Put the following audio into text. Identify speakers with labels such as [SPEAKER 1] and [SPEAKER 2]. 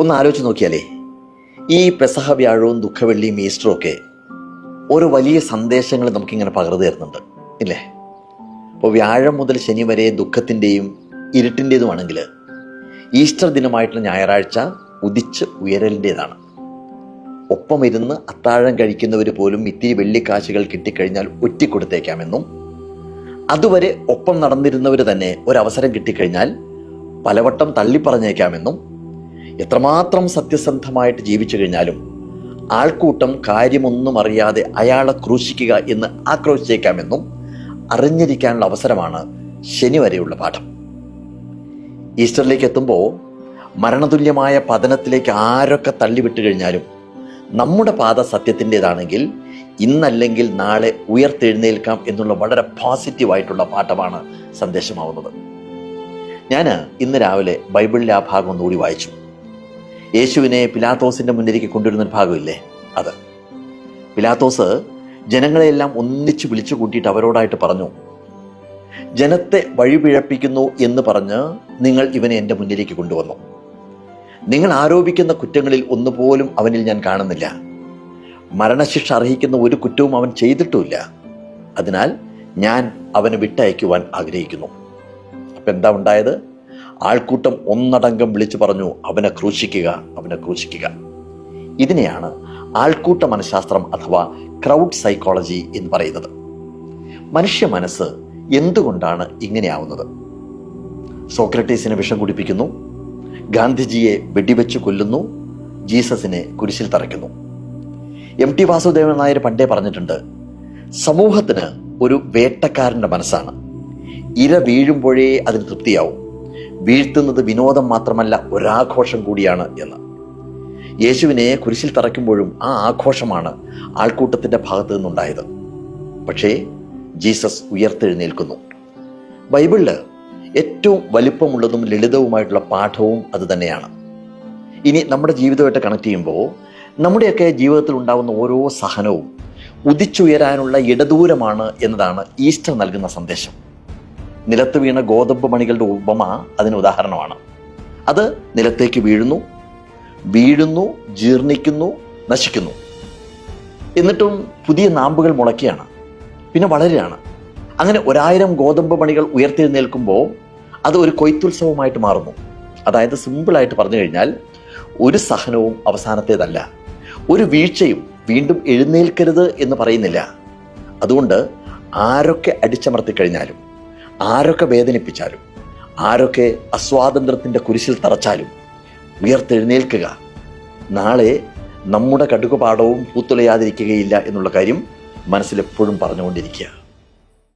[SPEAKER 1] ഒന്ന് ആലോചിച്ച് നോക്കിയാലേ ഈ പെസഹ വ്യാഴവും ദുഃഖവെള്ളിയും ഈസ്റ്ററും ഒക്കെ ഓരോ വലിയ സന്ദേശങ്ങൾ നമുക്കിങ്ങനെ പകർന്നു തരുന്നുണ്ട് ഇല്ലേ? അപ്പോൾ വ്യാഴം മുതൽ ശനി വരെ ദുഃഖത്തിന്റെയും ഇരുട്ടിന്റെതുമാണെങ്കിൽ ഈസ്റ്റർ ദിനമായിട്ടുള്ള ഞായറാഴ്ച ഉദിച്ച് ഉയരലിന്റേതാണ്. ഒപ്പം ഇരുന്ന് അത്താഴം കഴിക്കുന്നവർ പോലും ഇത്തിരി വെള്ളിക്കാശുകൾ കിട്ടിക്കഴിഞ്ഞാൽ ഒറ്റിക്കൊടുത്തേക്കാമെന്നും അതുവരെ ഒപ്പം നടന്നിരുന്നവർ തന്നെ ഒരവസരം കിട്ടിക്കഴിഞ്ഞാൽ പലവട്ടം തള്ളിപ്പറഞ്ഞേക്കാമെന്നും എത്രമാത്രം സത്യസന്ധമായിട്ട് ജീവിച്ചു കഴിഞ്ഞാലും ആൾക്കൂട്ടം കാര്യമൊന്നും അറിയാതെ അയാളെ ക്രൂശിക്കുക എന്ന് ആക്രോശിച്ചേക്കാമെന്നും അറിഞ്ഞിരിക്കാനുള്ള അവസരമാണ് ശനി വരെയുള്ള പാഠം. ഈസ്റ്ററിലേക്ക് എത്തുമ്പോൾ മരണതുല്യമായ പതനത്തിലേക്ക് ആരൊക്കെ തള്ളിവിട്ട് കഴിഞ്ഞാലും നമ്മുടെ പാത സത്യത്തിന്റെതാണെങ്കിൽ ഇന്നല്ലെങ്കിൽ നാളെ ഉയർത്തെഴുന്നേൽക്കാം എന്നുള്ള വളരെ പോസിറ്റീവായിട്ടുള്ള പാഠമാണ് സന്ദേശമാവുന്നത്. ഞാൻ ഇന്ന് രാവിലെ ബൈബിളിലെ ആ ഭാഗം ഒന്നുകൂടി വായിച്ചു. യേശുവിനെ പിലാത്തോസിന്റെ മുന്നിലേക്ക് കൊണ്ടുവരുന്ന ഒരു ഭാഗമില്ലേ? അത്. പിലാത്തോസ് ജനങ്ങളെയെല്ലാം ഒന്നിച്ച് വിളിച്ചു കൂട്ടിയിട്ട് അവരോടായിട്ട് പറഞ്ഞു ജനത്തെ വഴിപിഴപ്പിക്കുന്നു എന്ന് പറഞ്ഞ് നിങ്ങൾ ഇവനെ എന്റെ മുന്നിലേക്ക് കൊണ്ടുവന്നു. നിങ്ങൾ ആരോപിക്കുന്ന കുറ്റങ്ങളിൽ ഒന്നുപോലും അവനിൽ ഞാൻ കാണുന്നില്ല. മരണശിക്ഷ അർഹിക്കുന്ന ഒരു കുറ്റവും അവൻ ചെയ്തിട്ടുമില്ല. അതിനാൽ ഞാൻ അവനെ വിട്ടയക്കുവാൻ ആഗ്രഹിക്കുന്നു. അപ്പം എന്താ ഉണ്ടായത്? ആൾക്കൂട്ടം ഒന്നടങ്കം വിളിച്ചു പറഞ്ഞു അവനെ ക്രൂശിക്കുക അവനെ ക്രൂശിക്കുക. ഇതിനെയാണ് ആൾക്കൂട്ട മനഃശാസ്ത്രം അഥവാ ക്രൗഡ് സൈക്കോളജി എന്ന് പറയുന്നത്. മനുഷ്യ മനസ്സ് എന്തുകൊണ്ടാണ് ഇങ്ങനെയാവുന്നത് സോക്രട്ടീസിനെ വിഷം കുടിപ്പിക്കുന്നു ഗാന്ധിജിയെ വെടിവെച്ച് കൊല്ലുന്നു ജീസസിനെ കുരിശിൽ തറയ്ക്കുന്നു. എം ടി വാസുദേവൻ നായർ പണ്ടേ പറഞ്ഞിട്ടുണ്ട് സമൂഹത്തിന് ഒരു വേട്ടക്കാരന്റെ മനസ്സാണ്. ഇര വീഴുമ്പോഴേ അതിന് തൃപ്തിയാവും. വീഴ്ത്തുന്നത് വിനോദം മാത്രമല്ല ഒരാഘോഷം കൂടിയാണ് എന്ന്. യേശുവിനെ കുരിശിൽ തറയ്ക്കുമ്പോഴും ആ ആഘോഷമാണ് ആൾക്കൂട്ടത്തിന്റെ ഭാഗത്തു നിന്നുണ്ടായത്. പക്ഷേ ജീസസ് ഉയർത്തെഴുന്നേൽക്കുന്നു. ബൈബിളിൽ ഏറ്റവും വലിപ്പമുള്ളതും ലളിതവുമായിട്ടുള്ള പാഠവും അത് തന്നെയാണ്. ഇനി നമ്മുടെ ജീവിതമായിട്ട് കണക്ട് ചെയ്യുമ്പോൾ നമ്മുടെയൊക്കെ ജീവിതത്തിൽ ഉണ്ടാകുന്ന ഓരോ സഹനവും ഉദിച്ചുയരാനുള്ള ഇടദൂരമാണ് എന്നതാണ് ഈസ്റ്റർ നൽകുന്ന സന്ദേശം. നിലത്ത് വീണ ഗോതമ്പ് മണികളുടെ ഉപമ അതിന് ഉദാഹരണമാണ്. അത് നിലത്തേക്ക് വീഴുന്നു വീഴുന്നു ജീർണിക്കുന്നു നശിക്കുന്നു. എന്നിട്ടും പുതിയ നാമ്പുകൾ മുളയ്ക്കുകയാണ്. പിന്നെ വളരുകയാണ്. അങ്ങനെ ഒരായിരം ഗോതമ്പ് മണികൾ ഉയർത്തെഴുന്നേൽക്കുമ്പോൾ അത് ഒരു കൊയ്ത്തുത്സവമായിട്ട് മാറുന്നു. അതായത് സിമ്പിളായിട്ട് പറഞ്ഞു കഴിഞ്ഞാൽ ഒരു സഹനവും അവസാനത്തേതല്ല. ഒരു വീഴ്ചയും വീണ്ടും എഴുന്നേൽക്കരുത് എന്ന് പറയുന്നില്ല. അതുകൊണ്ട് ആരൊക്കെ അടിച്ചമർത്തി കഴിഞ്ഞാലും ആരൊക്കെ വേദനിപ്പിച്ചാലും ആരൊക്കെ അസ്വാതന്ത്ര്യത്തിന്റെ കുരിശിൽ തറച്ചാലും ഉയർത്തെഴുന്നേൽക്കുക. നാളെ നമ്മുടെ കടുകുപാടവും പൂത്തുലയാതിരിക്കുകയില്ല എന്നുള്ള കാര്യം മനസ്സിലെപ്പോഴും പറഞ്ഞുകൊണ്ടിരിക്കുക.